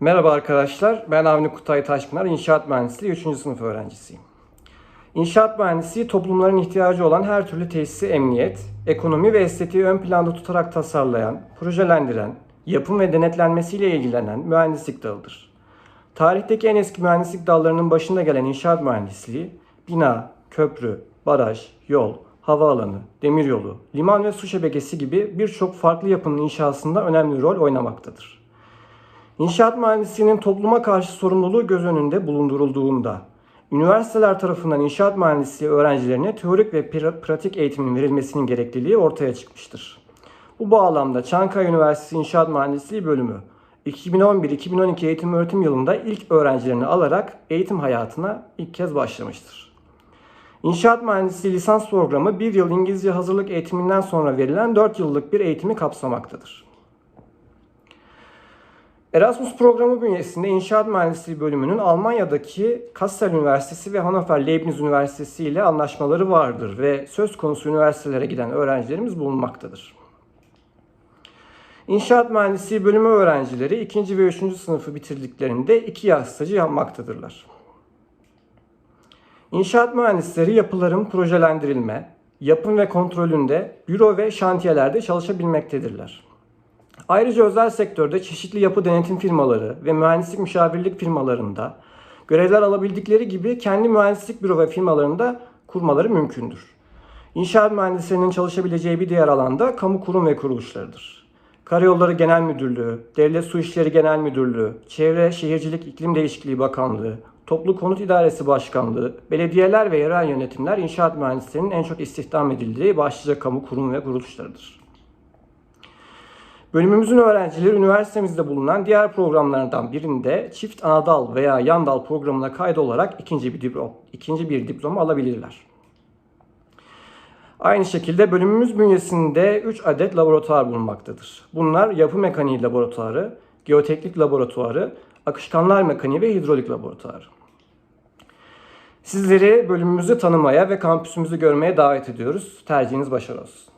Merhaba arkadaşlar, ben Avni Kutay Taşpınar, İnşaat Mühendisliği 3. sınıf öğrencisiyim. İnşaat mühendisliği toplumların ihtiyacı olan her türlü tesisi emniyet, ekonomi ve estetiği ön planda tutarak tasarlayan, projelendiren, yapım ve denetlenmesiyle ilgilenen mühendislik dalıdır. Tarihteki en eski mühendislik dallarının başında gelen inşaat mühendisliği, bina, köprü, baraj, yol, havaalanı, demiryolu, liman ve su şebekesi gibi birçok farklı yapının inşasında önemli rol oynamaktadır. İnşaat mühendisliğinin topluma karşı sorumluluğu göz önünde bulundurulduğunda, üniversiteler tarafından inşaat mühendisliği öğrencilerine teorik ve pra- pratik eğitimin verilmesinin gerekliliği ortaya çıkmıştır. Bu bağlamda Çankaya Üniversitesi İnşaat Mühendisliği bölümü 2011-2012 eğitim öğretim yılında ilk öğrencilerini alarak eğitim hayatına ilk kez başlamıştır. İnşaat Mühendisliği lisans programı bir yıl İngilizce hazırlık eğitiminden sonra verilen 4 yıllık bir eğitimi kapsamaktadır. Erasmus programı bünyesinde İnşaat Mühendisliği bölümünün Almanya'daki Kassel Üniversitesi ve Hannover Leibniz Üniversitesi ile anlaşmaları vardır ve söz konusu üniversitelere giden öğrencilerimiz bulunmaktadır. İnşaat Mühendisliği bölümü öğrencileri 2. ve 3. sınıfı bitirdiklerinde 2 yaz stajı yapmaktadır. İnşaat mühendisleri yapıların projelendirilme, yapım ve kontrolünde, büro ve şantiyelerde çalışabilmektedirler. Ayrıca özel sektörde çeşitli yapı denetim firmaları ve mühendislik müşavirlik firmalarında görevler alabildikleri gibi kendi mühendislik büro ve firmalarında kurmaları mümkündür. İnşaat mühendislerinin çalışabileceği bir diğer alanda kamu kurum ve kuruluşlarıdır. Karayolları Genel Müdürlüğü, Devlet Su İşleri Genel Müdürlüğü, Çevre Şehircilik İklim Değişikliği Bakanlığı, Toplu Konut İdaresi Başkanlığı, belediyeler ve yerel yönetimler inşaat mühendislerinin en çok istihdam edildiği başlıca kamu kurum ve kuruluşlarıdır. Bölümümüzün öğrencileri üniversitemizde bulunan diğer programlardan birinde çift anadal veya yan dal programına kaydolarak ikinci bir diploma, ikinci bir diploma alabilirler. Aynı şekilde bölümümüz bünyesinde 3 adet laboratuvar bulunmaktadır. Bunlar yapı mekaniği laboratuvarı, geoteknik laboratuvarı, akışkanlar mekaniği ve hidrolik laboratuvarı. Sizleri bölümümüzü tanımaya ve kampüsümüzü görmeye davet ediyoruz. Tercihiniz başarılı olsun.